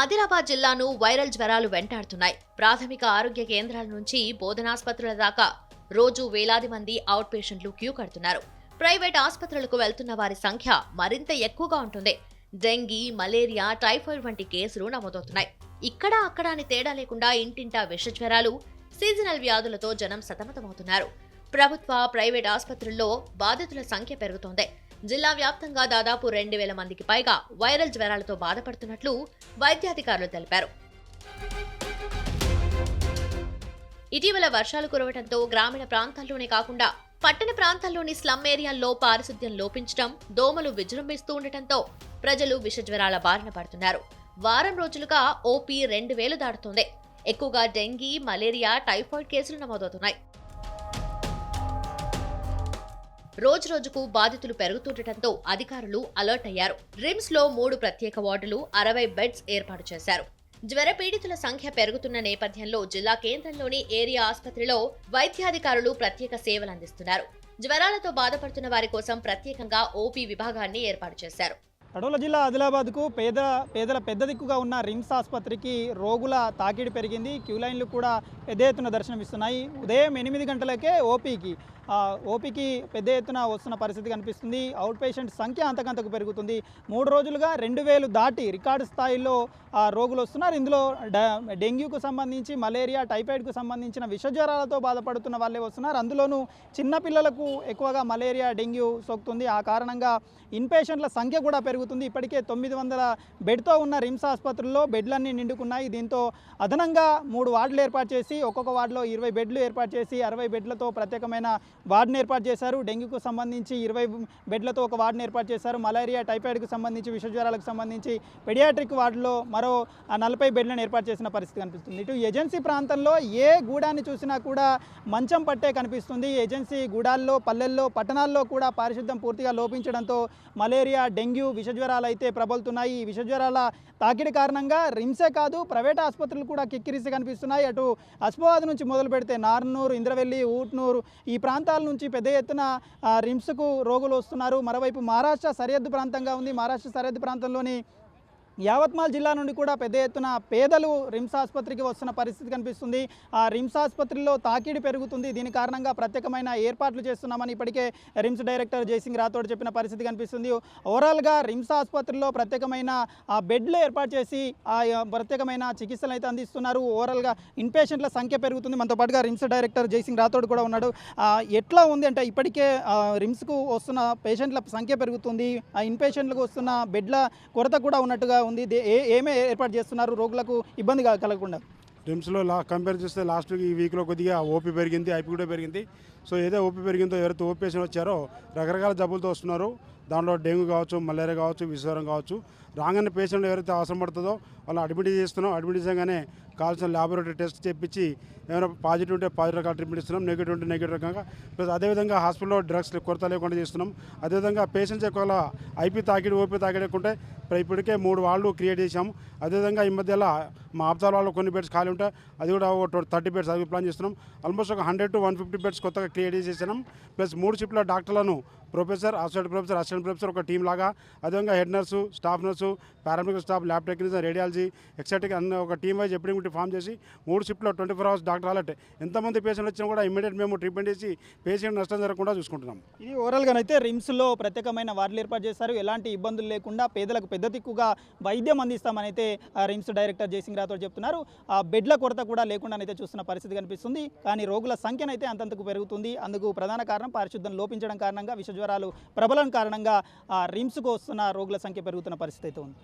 ఆదిలాబాద్ జిల్లాను వైరల్ జ్వరాలు వెంటాడుతున్నాయి. ప్రాథమిక ఆరోగ్య కేంద్రాల నుంచి బోధనాసుపత్రుల దాకా రోజు వేలాది మంది అవుట్ పేషెంట్లు క్యూ కడుతున్నారు. ప్రైవేట్ ఆసుపత్రులకు వెళ్తున్న వారి సంఖ్య మరింత ఎక్కువగా ఉంటుంది. డెంగీ మలేరియా టైఫాయిడ్ వంటి కేసులు నమోదవుతున్నాయి. ఇక్కడ అక్కడ అని తేడా లేకుండా ఇంటింటా విష జ్వరాలు సీజనల్ వ్యాధులతో జనం సతమతమవుతున్నారు. ప్రభుత్వ ప్రైవేట్ ఆసుపత్రుల్లో బాధితుల సంఖ్య పెరుగుతోంది. జిల్లా వ్యాప్తంగా దాదాపు రెండు వేల మందికి పైగా వైరల్ జ్వరాలతో బాధపడుతున్నట్లు వైద్యాధికారులు తెలిపారు. ఇటీవల వర్షాలు కురవడంతో గ్రామీణ ప్రాంతాల్లోనే కాకుండా పట్టణ ప్రాంతాల్లోని స్లమ్ ఏరియాల్లో పారిశుద్ధ్యం లోపించడం దోమలు విజృంభిస్తూ ఉండటంతో ప్రజలు విషజ్వరాల బారిన పడుతున్నారు. వారం రోజులుగా ఓపీ రెండు వేలు దాటుతోంది. ఎక్కువగా డెంగీ మలేరియా టైఫాయిడ్ కేసులు నమోదవుతున్నాయి. రోజు రోజుకు బాధితులు పెరుగుతుండటంతో అధికారులు అలర్ట్ అయ్యారు. రిమ్స్లో మూడు ప్రత్యేక వార్డులు అరవై బెడ్స్ ఏర్పాటు చేశారు. జ్వర పీడితుల సంఖ్య పెరుగుతున్న నేపథ్యంలో జిల్లా కేంద్రంలోని ఏరియా ఆసుపత్రిలో వైద్యాధికారులు ప్రత్యేక సేవలు అందిస్తున్నారు. జ్వరాలతో బాధపడుతున్న వారి కోసం ప్రత్యేకంగా ఓపీ విభాగాన్ని ఏర్పాటు చేశారు. కడవల జిల్లా ఆదిలాబాద్కు పేద పేదల పెద్ద దిక్కుగా ఉన్న రిమ్స్ ఆసుపత్రికి రోగుల తాకిడి పెరిగింది. క్యూ లైన్లు కూడా పెద్ద ఎత్తున దర్శనమిస్తున్నాయి. ఉదయం ఎనిమిది గంటలకే ఓపీకి ఓపీకి పెద్ద ఎత్తున వస్తున్న పరిస్థితి కనిపిస్తుంది. అవుట్ పేషెంట్ సంఖ్య అంతకంతకు పెరుగుతుంది. మూడు రోజులుగా రెండు వేలు దాటి రికార్డు స్థాయిలో రోగులు వస్తున్నారు. ఇందులో డ- డెంగ్యూకు సంబంధించి మలేరియా టైఫాయిడ్కు సంబంధించిన విషజ్వరాలతో బాధపడుతున్న వాళ్ళే వస్తున్నారు. అందులోనూ చిన్నపిల్లలకు ఎక్కువగా మలేరియా డెంగ్యూ సోకుతుంది. ఆ కారణంగా ఇన్పేషెంట్ల సంఖ్య కూడా పెరుగుతుంది ఇప్పటికే తొమ్మిది వందల బెడ్తో ఉన్న రిమ్స్ ఆసుపత్రుల్లో బెడ్లన్నీ నిండుకున్నాయి. దీంతో అదనంగా మూడు వార్డులు ఏర్పాటు చేసి ఒక్కొక్క వార్డులో ఇరవై బెడ్లు ఏర్పాటు చేసి అరవై బెడ్లతో ప్రత్యేకమైన వార్డును ఏర్పాటు చేశారు. డెంగ్యూకు సంబంధించి ఇరవై బెడ్లతో ఒక వార్డును ఏర్పాటు చేశారు. మలేరియా టైఫాయిడ్కు సంబంధించి విషజ్వరాలకు సంబంధించి పెడియాట్రిక్ వార్డులో మరో ఆ నలభై బెడ్లను ఏర్పాటు చేసిన పరిస్థితి కనిపిస్తుంది. ఇటు ఏజెన్సీ ప్రాంతంలో ఏ గూడాన్ని చూసినా కూడా మంచం పట్టే కనిపిస్తుంది. ఏజెన్సీ గూడాల్లో పల్లెల్లో పట్టణాల్లో కూడా పారిశుద్ధ్యం పూర్తిగా లోపించడంతో మలేరియా డెంగ్యూ విషజ్వరాలు అయితే ప్రబలుతున్నాయి. ఈ విషజ్వరాల తాకిడి కారణంగా రిమ్సే కాదు ప్రైవేట్ ఆసుపత్రులు కూడా కిక్కిరిసి కనిపిస్తున్నాయి. అటు అస్మాబాద్ నుంచి మొదలు పెడితే నార్నూరు ఇంద్రవెల్లి ఊట్నూరు ఈ ప్రాంతాల నుంచి పెద్ద ఎత్తున రిమ్స్కు రోగులు వస్తున్నారు. మరోవైపు మహారాష్ట్ర సరిహద్దు ప్రాంతంగా ఉంది. మహారాష్ట్ర సరిహద్దు ప్రాంతంలోని యావత్మాల్ జిల్లా నుండి కూడా పెద్ద ఎత్తున పేదలు రిమ్స్ ఆసుపత్రికి వస్తున్న పరిస్థితి కనిపిస్తుంది. ఆ రిమ్స్ ఆసుపత్రిలో తాకిడి పెరుగుతుంది. దీని కారణంగా ప్రత్యేకమైన ఏర్పాట్లు చేస్తున్నామని ఇప్పటికే రిమ్స్ డైరెక్టర్ జయసింగ్ రాథోడ్ చెప్పిన పరిస్థితి కనిపిస్తుంది. ఓవరాల్గా రిమ్స్ ఆసుపత్రిలో ప్రత్యేకమైన ఆ బెడ్లు ఏర్పాటు చేసి ఆ ప్రత్యేకమైన చికిత్సలు అయితే అందిస్తున్నారు. ఓవరాల్గా ఇన్పేషెంట్ల సంఖ్య పెరుగుతుంది. మనతో పాటుగా రిమ్స్ డైరెక్టర్ జయసింగ్ రాథోడ్ కూడా ఉన్నాడు. ఎట్లా ఉంది అంటే ఇప్పటికే రిమ్స్కు వస్తున్న పేషెంట్ల సంఖ్య పెరుగుతుంది. ఆ ఇన్పేషెంట్లకు వస్తున్న బెడ్ల కొరత కూడా ఉన్నట్టుగా ఉంది. ఏ ఏమే ఏర్పాటు చేస్తున్నారు? రోగులకు ఇబ్బంది కలగకుండా. రిమ్స్లో లా కంపేర్ చేస్తే లాస్ట్ ఈ వీక్లో కొద్దిగా ఓపీ పెరిగింది ఐపీ కూడా పెరిగింది. సో ఏదో ఓపీ పెరిగిందో ఎవరైతే ఓపీ పేషెంట్ వచ్చారో రకరకాల జబ్బులతో వస్తున్నారు. దాంట్లో డెంగ్యూ కావచ్చు మలేరియా కావచ్చు విశ్వరం కావచ్చు. రాగానే పేషెంట్ ఎవరైతే అవసరం పడుతుందో వాళ్ళు అడ్మిట్ చేస్తున్నాం. అడ్మిట్ చేయగానే కావాల్సిన ల్యాబొరేటరీ టెస్ట్ చేపించి ఏమైనా పాజిటివ్ ఉంటే పాజిటివ్ రకాల ట్రీట్మెంట్ ఇస్తున్నాం. నెగిటివ్ ఉంటే నెగిటివ్ రకంగా. ప్లస్ అదేవిధంగా హాస్పిటల్లో డ్రగ్స్ కొరత లేకుండా చేస్తున్నాం. అదేవిధంగా పేషెంట్స్ ఎక్కువ ఐపీ తాకిడి ఓపీ తాకిడకుంటే ఇప్పటికే మూడు వాళ్ళు క్రియేట్ చేశాము. అదేవిధంగా ఈ మధ్యలో మా ఆప్తాల వాళ్ళు కొన్ని బెడ్స్ ఖాళీ ఉంటాయి. అది కూడా ఒక థర్టీ బెడ్స్ అవి ప్లాన్ చేస్తున్నాం. ఆల్మోస్ట్ ఒక hundred to one fifty beds కొత్తగా క్రియేట్ చేసేసినాం. ప్లస్ మూడు షిప్ల డాక్టర్లను professor assistant professor assistant professor ఒక టీం లాగా. అదేవిధంగా head nurse staff nurse paramedical staff lab technician radiology etcetera అన్న ఒక టీం వైజ్ ఎప్పుడు ఫామ్ చేసి మూడు షిఫ్ట్లో twenty four hours doctor alert ఎంతమంది పేషెంట్ వచ్చినా కూడా ఇమీడియట్ మేము ట్రీట్మెంట్ చేసి పేషెంట్ నష్టం జరగకుండా చూసుకుంటున్నాం. ఇది ఓవరాల్గా అయితే రిమ్స్లో ప్రత్యేకమైన వార్డులు ఏర్పాటు చేశారు. ఎలాంటి ఇబ్బందులు లేకుండా పేదలకు పెద్ద దిక్కుగా వైద్యం అందిస్తామని అయితే ఆ రిమ్స్ డైరెక్టర్ జయసింగ్ రాథోడ్ చెప్తున్నారు. ఆ బెడ్ల కొరత కూడా లేకుండా అయితే చూస్తున్న పరిస్థితి కనిపిస్తుంది. కానీ రోగుల సంఖ్యనైతే అంతంతకు పెరుగుతుంది. అందుకు ప్రధాన కారణం పారిశుద్ధ్యం లోపించడం కారణంగా జ్వరాలు ప్రబలం కారణంగా ఆ రిమ్స్కు వస్తున్న రోగుల సంఖ్య పెరుగుతున్న పరిస్థితి అయితే ఉంది.